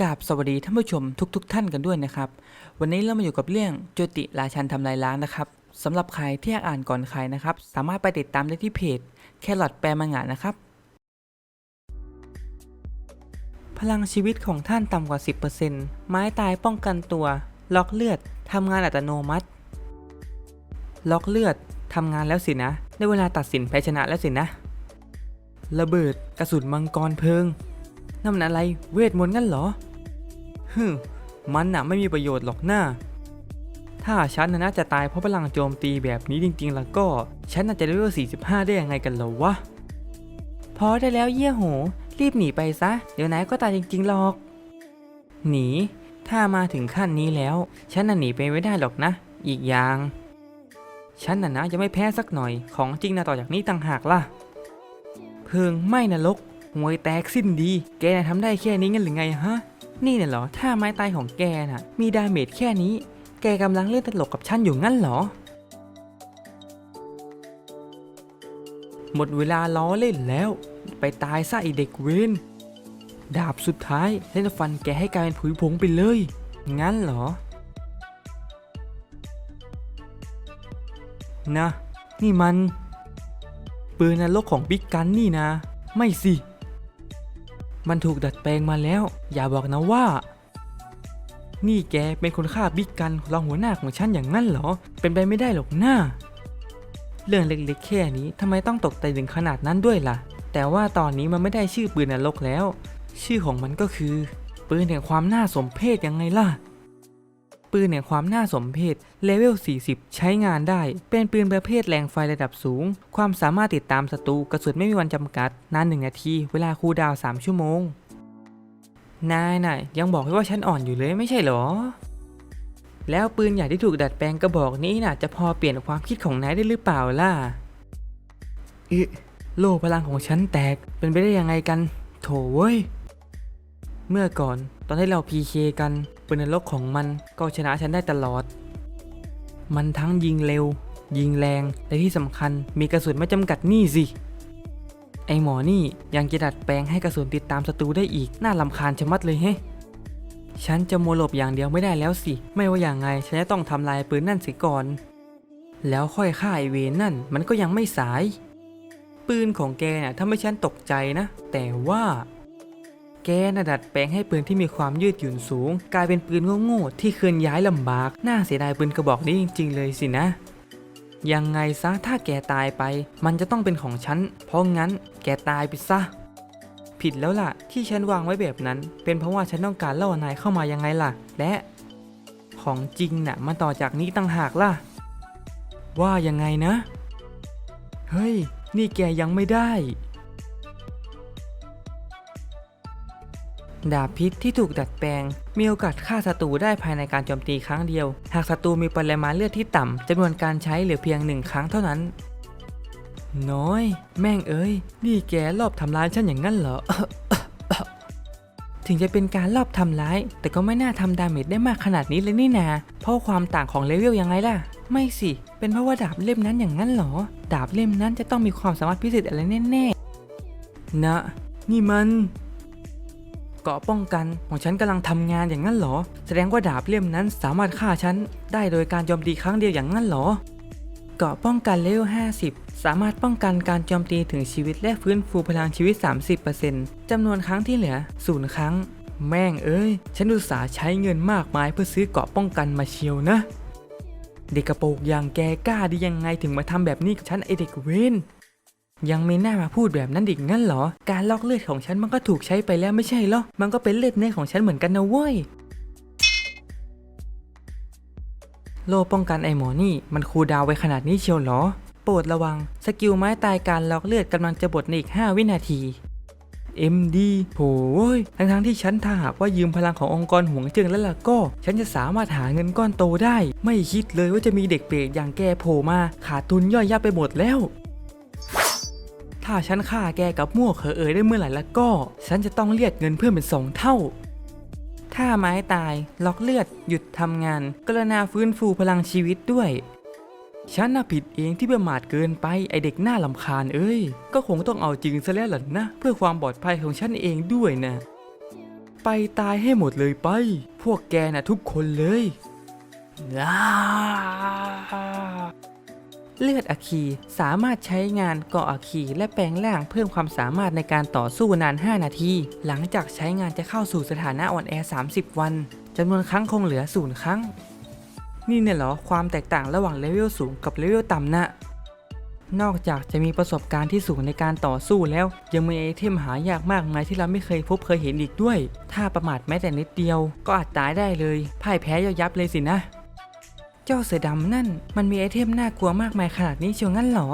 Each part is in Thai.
กราบสวัสดีท่านผู้ชมทุกๆทท่านกันด้วยนะครับ วันนี้เรามาอยู่กับเรื่องโจติราชันทำลายล้างนะครับสำหรับใครที่อยากอ่านก่อนใครนะครับ สามารถไปติดตามได้ที่เพจแครอทแปลมังงะนะครับ พลังชีวิตของท่านต่ำกว่า 10%ไม้ตายป้องกันตัว ล็อกเลือดทำงานอัตโนมัติ ล็อกเลือดทำงานแล้วสินะ ได้เวลาตัดสินแพ้ชนะแล้วสินะ ระเบิดกระสุนมังกรเพลิงนั่นมันอะไรเวทมนต์งั้นเหรอ ฮึมันน่ะไม่มีประโยชน์หรอกหน้า ถ้าฉันน่ะน่าจะตายเพราะพลังโจมตีแบบนี้จริง ๆ แล้วก็ ฉันน่าจะเลเวล45 ได้ยังไงกันเหรอวะ พอได้แล้วเยี่ยโห รีบหนีไปซะ เดี๋ยวนายก็ตายจริง ๆ หรอก หนี ถ้ามาถึงขั้นนี้แล้ว ฉันน่ะหนีไปไม่ได้หรอกนะ อีกอย่าง ฉันน่ะนะจะไม่แพ้สักหน่อย ของจริงนะต่อจากนี้ต่างหากล่ะ เพิงไม่นรกหวยแตกสิ้นดี แกน่ะทำได้แค่นี้งั้นหรือไงฮะ นี่น่ะเหรอถ้าไม้ตายของแกน่ะ มีดาเมจแค่นี้ แกกำลังเล่นตลกกับฉันอยู่งั้นเหรอ หมดเวลาล้อเล่นแล้ว ไปตายซะไอเด็กเวนดาบสุดท้ายฉันฟันแกให้กลายเป็นผุยผงไปเลย งั้นเหรอ นะ นี่มัน ปืนนรกของบิ๊กกันนี่นะ ไม่สิ มันถูกดัดแปลงมาแล้ว อย่าบอกนะว่า นี่แกเป็นคนฆ่าบิ๊กกันรองหัวหน้าของฉันอย่างนั้นเหรอ เป็นไปไม่ได้หรอกหน้า เรื่องเล็กๆแค่นี้ทำไมต้องตกใจถึงขนาดนั้นด้วยล่ะ แต่ว่าตอนนี้มันไม่ได้ชื่อปืนนรกแล้ว ชื่อของมันก็คือ ปืนแห่งความน่าสมเพชยังไงล่ะ ปืนแห่งความน่าสมเพชเลเวล 40 ใช้งานได้ เป็นปืนประเภทแรงไฟระดับสูง ความสามารถติดตามศัตรูกระสุนไม่มีวันจำกัด นาน 1 นาที เวลาคูลดาวน์3ชั่วโมง นายน่ะยังบอกว่าฉันอ่อนอยู่เลยไม่ใช่เหรอ แล้วปืนใหญ่ที่ถูกดัดแปลงกระบอกนี้น่ะจะพอเปลี่ยนความคิดของนายได้หรือเปล่าล่ะเอ๊ะโลพลังของฉันแตกเป็นไปได้ยังไงกัน โถเว้ย เมื่อก่อนตอนที่เราพีเคกัน ปืนนรกของมันก็ชนะฉันได้ตลอด มันทั้งยิงเร็ว ยิงแรง และที่สำคัญมีกระสุนไม่จำกัดนี่สิ ไอหมอนี่ยังจะดัดแปลงให้กระสุนติดตามศัตรูได้อีก น่าลำคาญชะมัดเลยเฮ้ฉันจะโมหลบอย่างเดียวไม่ได้แล้วสิ ไม่ว่าอย่างไงฉันจะต้องทำลายปืนนั่นเสียก่อน แล้วค่อยฆ่าไอเวนนั่น มันก็ยังไม่สาย ปืนของแกน่ะถ้าไม่ฉันตกใจนะ แต่ว่า แกน่ะดัดแปลงให้ปืนที่มีความยืดหยุ่นสูง กลายเป็นปืนโง่ๆที่เคลื่อนย้ายลำบาก น่าเสียดายปืนกระบอกนี้จริง ๆ เลยสินะ ยังไงซะถ้าแกตายไป มันจะต้องเป็นของฉัน เพราะงั้นแกตายไปซะ ผิดแล้วล่ะ ที่ฉันวางไว้แบบนั้น เป็นเพราะว่าฉันต้องการเล่อนายเข้ามายังไงล่ะ และของจริงน่ะมันต่อจากนี้ต่างหากล่ะ ว่ายังไงนะ เฮ้ย นี่แกยังไม่ได้ ดาบพิษที่ถูกดัดแปลง มีโอกาสฆ่าศัตรูได้ภายในการโจมตีครั้งเดียว หากศัตรูมีปริมาณเลือดที่ต่ำจำนวนการใช้เหลือเพียงหนึ่งครั้งเท่านั้น น้อย แม่งเอ้ย นี่แกรอบทำร้ายฉันอย่างนั้นเหรอ ถึงจะเป็นการรอบทำร้าย แต่ก็ไม่น่าทำดาเมจได้มากขนาดนี้เลยนี่นา เพราะความต่างของเลเวลยังไงล่ะ ไม่สิ เป็นเพราะว่าดาบเล่มนั้นอย่างนั้นเหรอ ดาบเล่มนั้นจะต้องมีความสามารถพิเศษอะไรแน่ๆนะ นี่มัน เกาะป้องกันของฉันกำลังทำงานอย่างนั้นหรอ แสดงว่าดาบเล่มนั้นสามารถฆ่าฉันได้โดยการโจมตีครั้งเดียวอย่างนั้นหรอ เกาะป้องกันเลเวล50 สามารถป้องกันการโจมตีถึงชีวิตและฟื้นฟูพลังชีวิต 30%จำนวนครั้งที่เหลือศูนย์ครั้ง แม่งเอ้ย ฉันอุตส่าห์ใช้เงินมากมายเพื่อซื้อเกาะป้องกันมาเชียวนะ เด็กกระโปรงอย่างแกกล้าได้ยังไงถึงมาทำแบบนี้กับฉันไอเด็กเวน ยังไม่น่ามาพูดแบบนั้นอีกงั้นเหรอ การลอกเลือดของฉันมันก็ถูกใช้ไปแล้วไม่ใช่เหรอ มันก็เป็นเลือดเนื้อของฉันเหมือนกันนะเว้ย โล่ป้องกันไอหมอนี่ มันคูดาวไว้ขนาดนี้เชียวเหรอ โปรดระวัง สกิลไม้ตายการลอกเลือดกำลังจะบดในอีก 5 วินาที MD โหยทั้งทั้งที่ฉันถ้าหากว่ายืมพลังขององค์กรห่วงเจิงแล้วล่ะก็ ฉันจะสามารถหาเงินก้อนโตได้ ไม่คิดเลยว่าจะมีเด็กเปรกอย่างแกโผล่มาขาดทุนย่อยยับไปหมดแล้ว ถ้าฉันฆ่าแกกับมั่วเขอเอ๋ยได้เมื่อไหร่แล้วก็ ฉันจะต้องเรียกเงินเพิ่มเป็นสองเท่า ถ้าไม้ตายล็อกเลือดหยุดทำงาน กรณาฟื้นฟูพลังชีวิตด้วย ฉันน่ะผิดเองที่ประมาทเกินไปไอเด็กหน้าลำคาญเอ้ย ก็คงต้องเอาจริงซะแล้วล่ะนะ เพื่อความปลอดภัยของฉันเองด้วยนะ ไปไปตายให้หมดเลยไป พวกแกน่ะทุกคนเลยอ้า เลือดอาคี สามารถใช้งานเกาะอาคี และแปลงร่างเพิ่มความสามารถในการต่อสู้นาน 5 นาที หลังจากใช้งานจะเข้าสู่สถานะอ่อนแอ 30 วันจำนวนครั้งคงเหลือศูนย์ครั้ง นี่เนี่ยเหรอ ความแตกต่างระหว่างเลเวลสูงกับเลเวลต่ำนะนอกจากจะมีประสบการณ์ที่สูงในการต่อสู้แล้ว ยังมีไอเทมหายากมากมายที่เราไม่เคยพบเคยเห็นอีกด้วย ถ้าประมาทแม้แต่นิดเดียว ก็อาจตายได้เลยพ่ายแพ้ย่อยยับเลยสินะ เจ้าเสือดำนั่น มันมีไอเทมน่ากลัวมากมายขนาดนี้เชียวงั้นเหรอ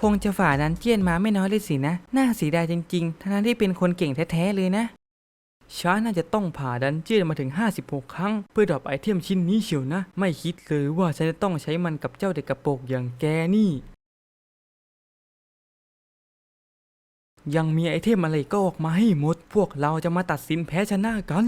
คงจะฝ่าดันเจียนมาไม่น้อยเลยสินะ น่าเสียดายจริงๆทั้งที่เป็นคนเก่งแท้ๆเลยนะช้าน่าจะต้องผ่าดันเจียนมาถึง 56 ครั้ง เพื่อดรอปไอเทมชิ้นนี้เชียวนะ ไม่คิดเลยว่าฉันจะต้องใช้มันกับเจ้าเด็กกระโปรงอย่างแกนี่ ยังมีไอเทมอะไรก็ออกมาให้หมด พวกเราจะมาตัดสินแพ้ชนะกัน